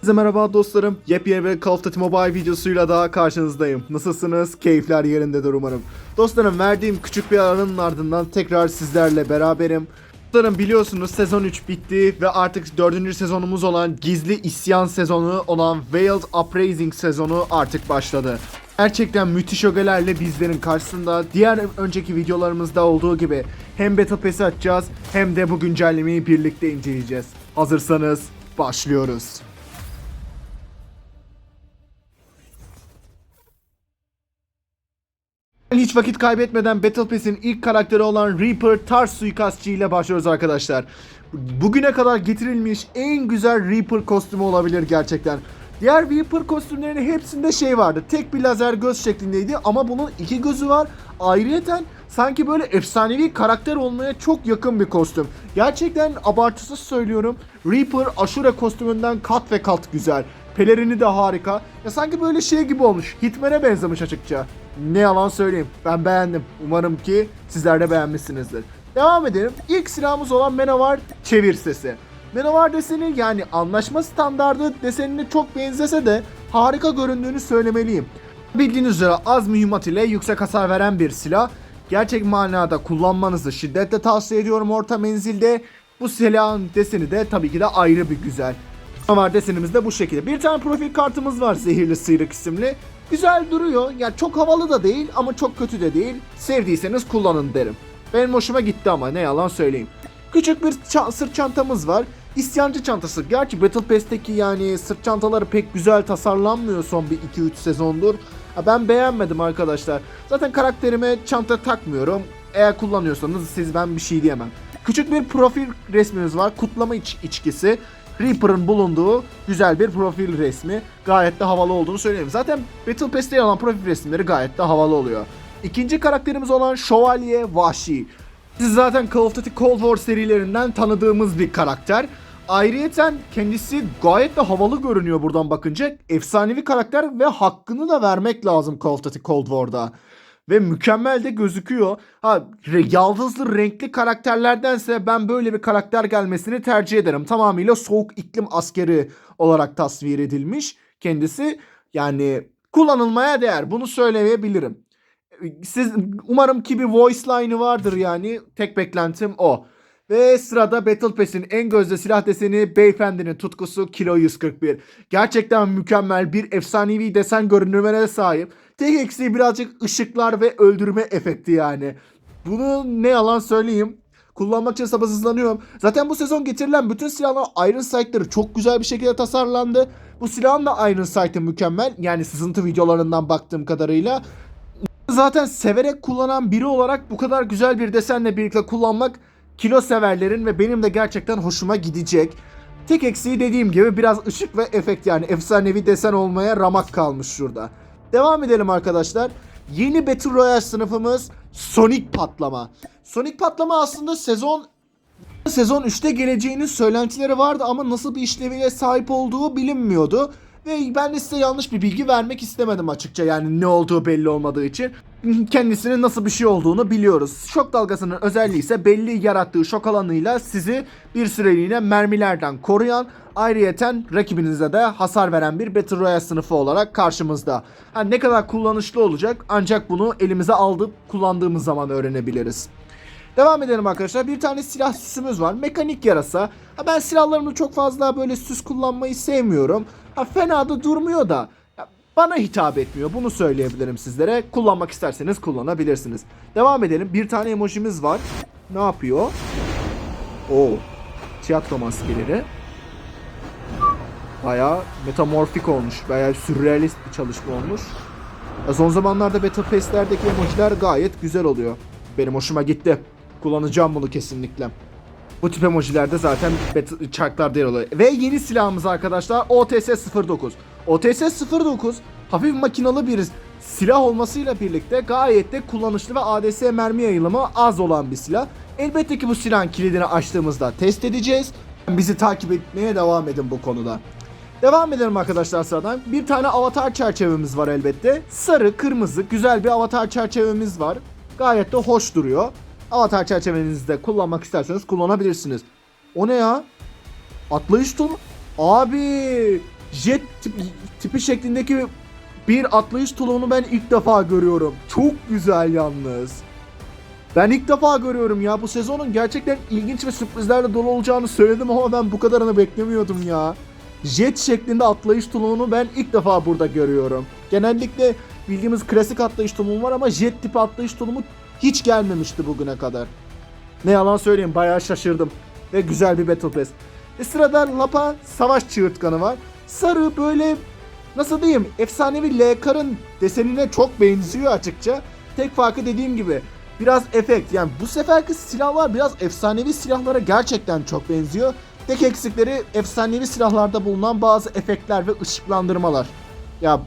Herkese merhaba dostlarım. Yepyeni bir Call of Duty Mobile videosuyla daha karşınızdayım. Nasılsınız? Keyifler yerindedir umarım. Dostlarım verdiğim küçük bir aranın ardından tekrar sizlerle beraberim. Dostlarım biliyorsunuz sezon 3 bitti ve artık 4. sezonumuz olan Gizli İsyan sezonu olan Veiled Uprising sezonu artık başladı. Gerçekten müthiş ögelerle bizlerin karşısında diğer önceki videolarımızda olduğu gibi hem Battle Pass'i açacağız hem de bu güncellemeyi birlikte inceleyeceğiz. Hazırsanız başlıyoruz. Hiç vakit kaybetmeden Battle Pass'in ilk karakteri olan Reaper Tars suikastçı ile başlıyoruz arkadaşlar. Bugüne kadar getirilmiş en güzel Reaper kostümü olabilir gerçekten. Diğer Reaper kostümlerinin hepsinde şey vardı. Tek bir lazer göz şeklindeydi ama bunun iki gözü var. Ayrıyeten sanki böyle efsanevi karakter olmaya çok yakın bir kostüm. Gerçekten abartısız söylüyorum. Reaper Ashura kostümünden kat ve kat güzel. Pelerini de harika. Ya sanki böyle şey gibi olmuş. Hitman'e benzemiş açıkça. Ne yalan söyleyeyim. Ben beğendim. Umarım ki sizler de beğenmişsinizdir. Devam edelim. İlk silahımız olan Manowar çevir sesi. Manowar deseni yani anlaşma standardı desenine çok benzese de harika göründüğünü söylemeliyim. Bildiğiniz üzere az mühimmat ile yüksek hasar veren bir silah. Gerçek manada kullanmanızı şiddetle tavsiye ediyorum orta menzilde. Bu silahın deseni de tabii ki de ayrı bir güzel. Var desenimiz de bu şekilde. Bir tane profil kartımız var Zehirli Sıyrık isimli. Güzel duruyor. Yani çok havalı da değil ama çok kötü de değil. Sevdiyseniz kullanın derim. Benim hoşuma gitti ama ne yalan söyleyeyim. Küçük bir ça- sırt çantamız var. İsyancı çantası. Gerçi Battle Pass'teki yani sırt çantaları pek güzel tasarlanmıyor son bir 2-3 sezondur. Ben beğenmedim arkadaşlar. Zaten karakterime çanta takmıyorum. Eğer kullanıyorsanız siz ben bir şey diyemem. Küçük bir profil resmimiz var. Kutlama iç- içkisi. Reaper'ın bulunduğu güzel bir profil resmi. Gayet de havalı olduğunu söyleyeyim. Zaten Battle Pass'te yer alan profil resimleri gayet de havalı oluyor. İkinci karakterimiz olan Şövalye Vahşi. Siz zaten Call of Duty Cold War serilerinden tanıdığımız bir karakter. Ayrıyeten kendisi gayet de havalı görünüyor buradan bakınca. Efsanevi karakter ve hakkını da vermek lazım Call of Duty Cold War'da. Ve mükemmel de gözüküyor. Ha yaldızlı renkli karakterlerdense ben böyle bir karakter gelmesini tercih ederim. Tamamıyla soğuk iklim askeri olarak tasvir edilmiş kendisi. Yani kullanılmaya değer. Bunu söyleyebilirim. Siz umarım ki bir voice line'ı vardır yani. Tek beklentim o. Ve sırada Battle Pass'in en gözde silah deseni beyefendinin tutkusu Kilo 141. Gerçekten mükemmel bir efsanevi desen görünümüne sahip. Tek eksiği birazcık ışıklar ve öldürme efekti yani. Bunu ne yalan söyleyeyim. Kullanmak için sabırsızlanıyorum. Zaten bu sezon getirilen bütün silahların Iron Sight'ları çok güzel bir şekilde tasarlandı. Bu silahın da Iron Sight'ı mükemmel. Yani sızıntı videolarından baktığım kadarıyla. Zaten severek kullanan biri olarak bu kadar güzel bir desenle birlikte kullanmak kilo severlerin ve benim de gerçekten hoşuma gidecek. Tek eksiği dediğim gibi biraz ışık ve efekt yani efsanevi desen olmaya ramak kalmış şurada. Devam edelim arkadaşlar. Yeni Battle Royale sınıfımız Sonic Patlama. Sonic Patlama aslında sezon sezon 3'te geleceğinin söylentileri vardı ama nasıl bir işleviye sahip olduğu bilinmiyordu. Ve ben de size yanlış bir bilgi vermek istemedim açıkça yani ne olduğu belli olmadığı için. Kendisinin nasıl bir şey olduğunu biliyoruz. Şok dalgasının özelliği ise belli yarattığı şok alanıyla sizi bir süreliğine mermilerden koruyan ayrıyeten rakibinize de hasar veren bir Battle Royale sınıfı olarak karşımızda. Ha, ne kadar kullanışlı olacak ancak bunu elimize aldık kullandığımız zaman öğrenebiliriz. Devam edelim arkadaşlar. Bir tane silah süsümüz var. Mekanik yarasa. Ha ben silahlarımı çok fazla böyle süs kullanmayı sevmiyorum. Ha fena da durmuyor da. ya bana hitap etmiyor. Bunu söyleyebilirim sizlere. Kullanmak isterseniz kullanabilirsiniz. Devam edelim. Bir tane emojimiz var. Ne yapıyor? Oo. Tiyatro maskeleri. Bayağı metamorfik olmuş. Bayağı sürrealist bir çalışma olmuş. Ya son zamanlarda Battle Pass'lerdeki emojiler gayet güzel oluyor. Benim hoşuma gitti. Kullanacağım bunu kesinlikle. Bu tip emojilerde zaten çarklarda yer alıyor. Ve yeni silahımız arkadaşlar OTS-09. OTS-09 hafif makinalı bir silah olmasıyla birlikte gayet de kullanışlı ve ADS mermi yayılımı az olan bir silah. Elbette ki bu silahın kilidini açtığımızda test edeceğiz. Bizi takip etmeye devam edin bu konuda. Devam edelim arkadaşlar sıradan. Bir tane avatar çerçevemiz var elbette. Sarı, kırmızı, güzel bir avatar çerçevemiz var. Gayet de hoş duruyor. Avatar çerçevenizi de kullanmak isterseniz kullanabilirsiniz. O ne ya? Atlayış tonu. Abi jet tipi, tipi şeklindeki bir atlayış tuluğunu ben ilk defa görüyorum. Çok güzel yalnız. Ben ilk defa görüyorum ya. Bu sezonun gerçekten ilginç ve sürprizlerle dolu olacağını söyledim ama ben bu kadarını beklemiyordum ya. Jet şeklinde atlayış tuluğunu ben ilk defa burada görüyorum. Genellikle bildiğimiz klasik atlayış tulumu var ama jet tipi atlayış tulumu hiç gelmemişti bugüne kadar. Ne yalan söyleyeyim bayağı şaşırdım. Ve güzel bir Battle Pass. E sırada Lapa savaş çığırtkanı var. Sarı böyle nasıl diyeyim efsanevi L-Kar'ın desenine çok benziyor açıkça. Tek farkı dediğim gibi biraz efekt. Yani bu seferki silahlar biraz efsanevi silahlara gerçekten çok benziyor. Tek eksikleri efsanevi silahlarda bulunan bazı efektler ve ışıklandırmalar. Ya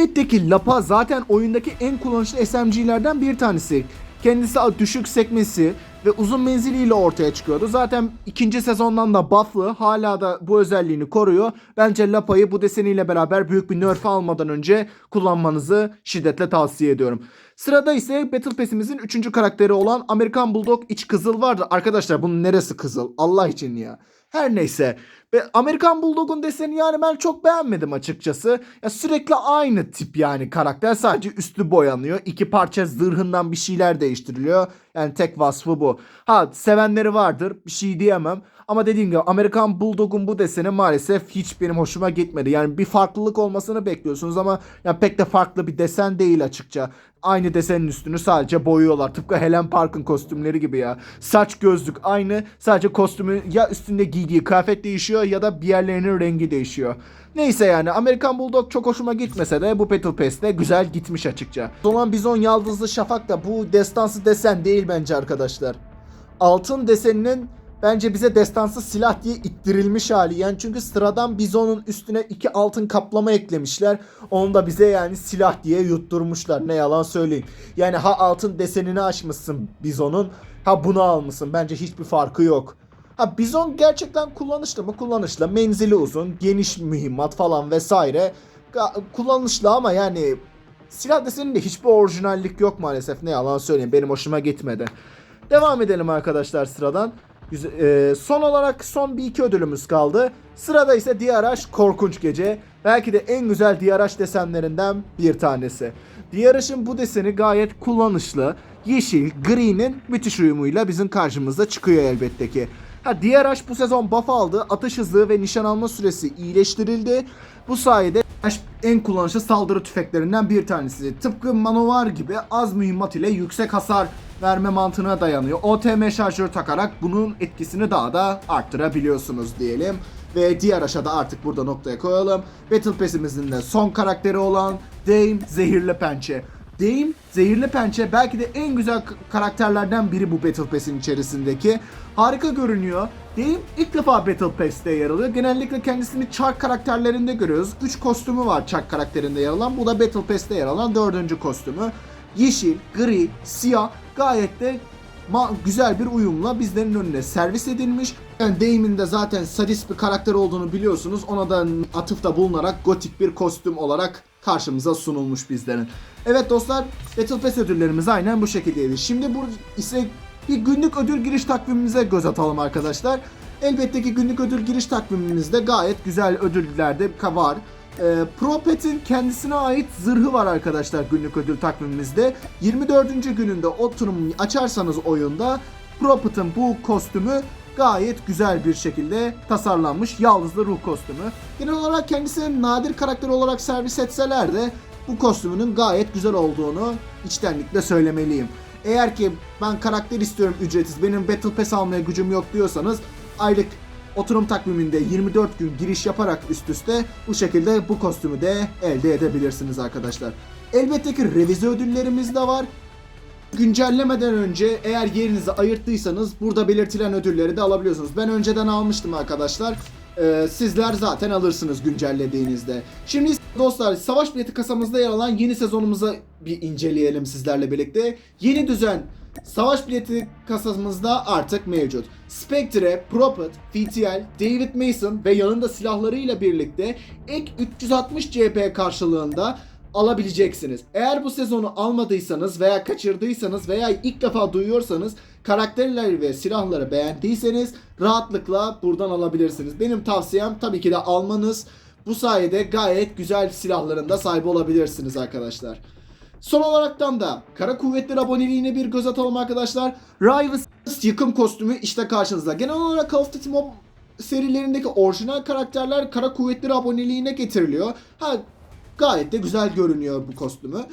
Elbette ki Lapa zaten oyundaki en kullanışlı SMG'lerden bir tanesi. Kendisi düşük sekmesi ve uzun menziliyle ortaya çıkıyordu. Zaten ikinci sezondan da bufflı hala da bu özelliğini koruyor. Bence Lapa'yı bu deseniyle beraber büyük bir nerf almadan önce kullanmanızı şiddetle tavsiye ediyorum. Sırada ise Battle Pass'imizin 3. karakteri olan Amerikan Bulldog iç kızıl vardı. Arkadaşlar bunun neresi kızıl? Allah için ya. Her neyse. Ve Amerikan Bulldog'un deseni yani ben çok beğenmedim açıkçası. Ya sürekli aynı tip yani karakter sadece üstü boyanıyor. İki parça zırhından bir şeyler değiştiriliyor. Yani tek vasfı bu. Ha sevenleri vardır bir şey diyemem. Ama dediğim gibi Amerikan Bulldog'un bu deseni maalesef hiç benim hoşuma gitmedi. Yani bir farklılık olmasını bekliyorsunuz ama yani pek de farklı bir desen değil açıkça. Aynı desenin üstünü sadece boyuyorlar. Tıpkı Helen Park'ın kostümleri gibi ya. Saç gözlük aynı. Sadece kostümü ya üstünde giydiği kıyafet değişiyor ya da bir yerlerinin rengi değişiyor. Neyse yani Amerikan Bulldog çok hoşuma gitmese de bu Battle Pass'te güzel gitmiş açıkça. Olan Bizon Yaldızlı Şafak da bu destansı desen değil bence arkadaşlar. Altın deseninin bence bize destansı silah diye ittirilmiş hali. Yani çünkü sıradan bizonun üstüne iki altın kaplama eklemişler. Onu da bize yani silah diye yutturmuşlar. Ne yalan söyleyeyim. Yani ha altın desenini açmışsın bizonun. Ha bunu almışsın. Bence hiçbir farkı yok. Ha bizon gerçekten kullanışlı mı? Kullanışlı. Menzili uzun, geniş mühimmat falan vesaire. Kullanışlı ama yani silah deseninde hiçbir orijinallik yok maalesef. Ne yalan söyleyeyim. Benim hoşuma gitmedi. Devam edelim arkadaşlar sıradan. E, son olarak son bir iki ödülümüz kaldı. Sırada ise DRH Korkunç Gece. Belki de en güzel DRH desenlerinden bir tanesi. DRH'ın bu deseni gayet kullanışlı. Yeşil, gri'nin müthiş uyumuyla bizim karşımıza çıkıyor elbette ki. Ha DRH bu sezon buff aldı. Atış hızı ve nişan alma süresi iyileştirildi. Bu sayede en kullanışlı saldırı tüfeklerinden bir tanesi. Tıpkı Manovar gibi az mühimmat ile yüksek hasar verme mantığına dayanıyor. OTM şarjör takarak bunun etkisini daha da arttırabiliyorsunuz diyelim. Ve diğer aşağıda artık burada noktaya koyalım. Battle Pass'imizin de son karakteri olan Dame Zehirli Pençe. Dame Zehirli Pençe belki de en güzel karakterlerden biri bu Battle Pass'in içerisindeki. Harika görünüyor. Dame ilk defa Battle Pass'te yer alıyor. Genellikle kendisini Çark karakterlerinde görüyoruz. 3 kostümü var Çark karakterinde yer alan. Bu da Battle Pass'te yer alan dördüncü kostümü. Yeşil, gri, siyah gayet de güzel bir uyumla bizlerin önüne servis edilmiş. Yani Dame'in de zaten sadist bir karakter olduğunu biliyorsunuz. Ona da atıfta bulunarak gotik bir kostüm olarak karşımıza sunulmuş bizlerin. Evet dostlar Battle Pass ödüllerimiz aynen bu şekildeydi. Şimdi bu ise bir günlük ödül giriş takvimimize göz atalım arkadaşlar. Elbette ki günlük ödül giriş takvimimizde gayet güzel ödüller de var. Ee, Propet'in kendisine ait zırhı var arkadaşlar günlük ödül takvimimizde. 24. gününde oturum açarsanız oyunda Propet'in bu kostümü gayet güzel bir şekilde tasarlanmış yaldızlı ruh kostümü. Genel olarak kendisini nadir karakter olarak servis etseler de bu kostümünün gayet güzel olduğunu içtenlikle söylemeliyim. Eğer ki ben karakter istiyorum ücretsiz benim Battle Pass almaya gücüm yok diyorsanız aylık oturum takviminde 24 gün giriş yaparak üst üste bu şekilde bu kostümü de elde edebilirsiniz arkadaşlar. Elbette ki revize ödüllerimiz de var. Güncellemeden önce eğer yerinizi ayırttıysanız burada belirtilen ödülleri de alabiliyorsunuz. Ben önceden almıştım arkadaşlar. Ee, sizler zaten alırsınız güncellediğinizde. Şimdi dostlar savaş bileti kasamızda yer alan yeni sezonumuza bir inceleyelim sizlerle birlikte. Yeni düzen savaş bileti kasamızda artık mevcut. Spectre, Prophet, VTL, David Mason ve yanında silahlarıyla birlikte ek 360 CP karşılığında alabileceksiniz. Eğer bu sezonu almadıysanız veya kaçırdıysanız veya ilk defa duyuyorsanız karakterleri ve silahları beğendiyseniz rahatlıkla buradan alabilirsiniz. Benim tavsiyem tabii ki de almanız. Bu sayede gayet güzel silahların da sahibi olabilirsiniz arkadaşlar. Son olaraktan da Kara Kuvvetler aboneliğine bir göz atalım arkadaşlar. Rivals yıkım kostümü işte karşınızda. Genel olarak Call of Duty serilerindeki orijinal karakterler Kara Kuvvetleri aboneliğine getiriliyor. Ha gayet de güzel görünüyor bu kostümü.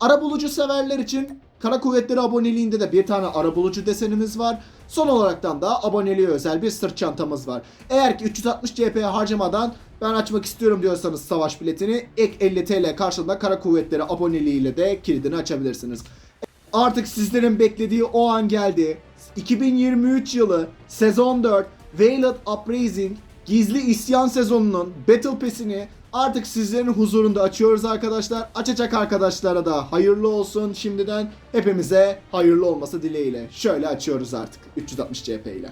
Arabulucu severler için Kara Kuvvetleri aboneliğinde de bir tane arabulucu desenimiz var. Son olaraktan da aboneliğe özel bir sırt çantamız var. Eğer ki 360 CP harcamadan ben açmak istiyorum diyorsanız savaş biletini ek 50 TL karşılığında Kara Kuvvetleri aboneliğiyle de kilidini açabilirsiniz. Artık sizlerin beklediği o an geldi. 2023 yılı sezon 4 Veiled Uprising gizli isyan sezonunun Battle Pass'ini artık sizlerin huzurunda açıyoruz arkadaşlar. Açacak arkadaşlara da hayırlı olsun şimdiden. Hepimize hayırlı olması dileğiyle. Şöyle açıyoruz artık 360 CP ile.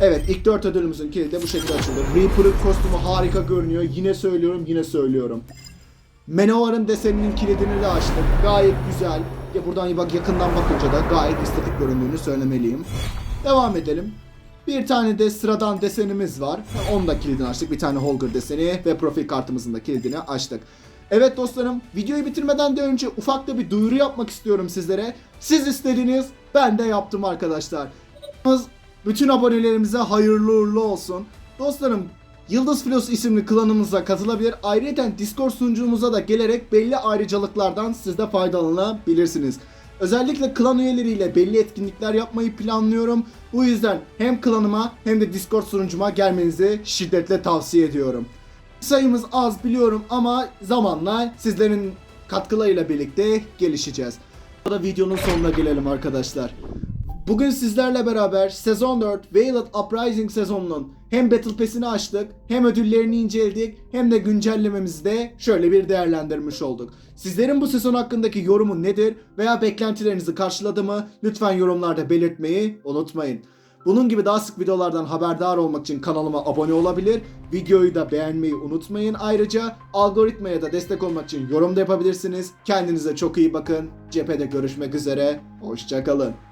Evet ilk 4 ödülümüzün kilidi bu şekilde açıldı. Reaper'ın kostümü harika görünüyor. Yine söylüyorum yine söylüyorum. Manowar'ın deseninin kilidini de açtık. Gayet güzel. Ya buradan bak yakından bakınca da gayet estetik göründüğünü söylemeliyim. Devam edelim. Bir tane de sıradan desenimiz var. Onun da kilidini açtık. Bir tane Holger deseni ve profil kartımızın da kilidini açtık. Evet dostlarım, videoyu bitirmeden de önce ufak da bir duyuru yapmak istiyorum sizlere. Siz istediniz, ben de yaptım arkadaşlar. Bütün abonelerimize hayırlı uğurlu olsun. Dostlarım, Yıldız Filos isimli klanımıza katılabilir. Ayrıca Discord sunucumuza da gelerek belli ayrıcalıklardan siz de faydalanabilirsiniz. Özellikle klan üyeleriyle belli etkinlikler yapmayı planlıyorum. Bu yüzden hem klanıma hem de Discord sunucuma gelmenizi şiddetle tavsiye ediyorum. Sayımız az biliyorum ama zamanla sizlerin katkılarıyla birlikte gelişeceğiz. Burada videonun sonuna gelelim arkadaşlar. Bugün sizlerle beraber sezon 4 Veiled Uprising sezonunun hem Battle Pass'ini açtık, hem ödüllerini inceledik, hem de güncellememizi de şöyle bir değerlendirmiş olduk. Sizlerin bu sezon hakkındaki yorumu nedir veya beklentilerinizi karşıladı mı? Lütfen yorumlarda belirtmeyi unutmayın. Bunun gibi daha sık videolardan haberdar olmak için kanalıma abone olabilir, videoyu da beğenmeyi unutmayın. Ayrıca algoritmaya da destek olmak için yorum da yapabilirsiniz. Kendinize çok iyi bakın. Cephede görüşmek üzere. Hoşçakalın.